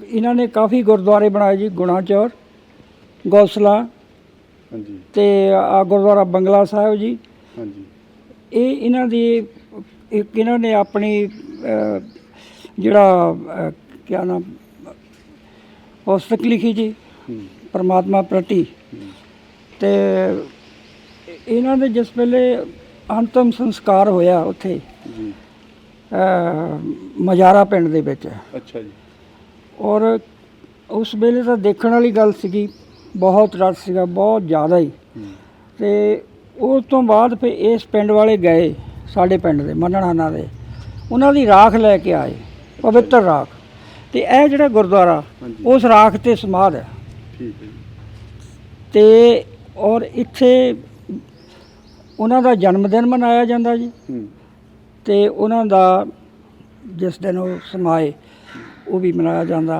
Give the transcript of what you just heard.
ਇਹਨਾਂ ਨੇ ਕਾਫੀ ਗੁਰਦੁਆਰੇ ਬਣਾਏ ਜੀ ਗੁਣਾ ਚੌਰ ਗੌਸਲਾ ਹਾਂਜੀ। ਤੇ ਆ ਗੁਰਦੁਆਰਾ ਬੰਗਲਾ ਸਾਹਿਬ ਜੀ। ਹਾਂਜੀ। ਇਹ ਇਹਨਾਂ ਦੀ ਇੱਕ ਇਹਨਾਂ ਨੇ ਆਪਣੀ ਜਿਹੜਾ ਕਿਆ ਨਾਮ ਪੁਸਤਕ ਲਿਖੀ ਜੀ ਪਰਮਾਤਮਾ ਪ੍ਰਤੀ। ਤੇ ਇਹਨਾਂ ਦੇ ਜਿਸ ਵੇਲੇ ਅੰਤਮ ਸੰਸਕਾਰ ਹੋਇਆ ਉੱਥੇ ਜੀ। ਮਜਾਰਾ ਪਿੰਡ ਦੇ ਵਿੱਚ। ਅੱਛਾ ਜੀ। ਔਰ ਉਸ ਵੇਲੇ ਤਾਂ ਦੇਖਣ ਵਾਲੀ ਗੱਲ ਸੀਗੀ ਬਹੁਤ ਰਸ਼ ਸੀਗਾ ਬਹੁਤ ਜ਼ਿਆਦਾ ਹੀ। ਤੇ ਉਸ ਤੋਂ ਬਾਅਦ ਫਿਰ ਇਸ ਪਿੰਡ ਵਾਲੇ ਗਏ ਸਾਡੇ ਪਿੰਡ ਦੇ ਮੰਨਣਾਨਾ ਦੇ। ਉਹਨਾਂ ਦੀ ਰਾਖ ਲੈ ਕੇ ਆਏ ਪਵਿੱਤਰ ਰਾਖ। ਤੇ ਇਹ ਜਿਹੜਾ ਗੁਰਦੁਆਰਾ। ਉਸ ਰਾਖ ਤੇ ਸਮਾਧ ਹੈ। ਠੀਕ ਹੈ ਤੇ ਔਰ ਇੱਥੇ ਉਹਨਾਂ ਦਾ ਜਨਮ ਦਿਨ ਮਨਾਇਆ ਜਾਂਦਾ ਜੀ। ਤੇ ਉਹਨਾਂ ਦਾ ਜਿਸ ਦਿਨ ਉਹ ਸਮਾਏ ਉਹ ਵੀ ਮਨਾਇਆ ਜਾਂਦਾ।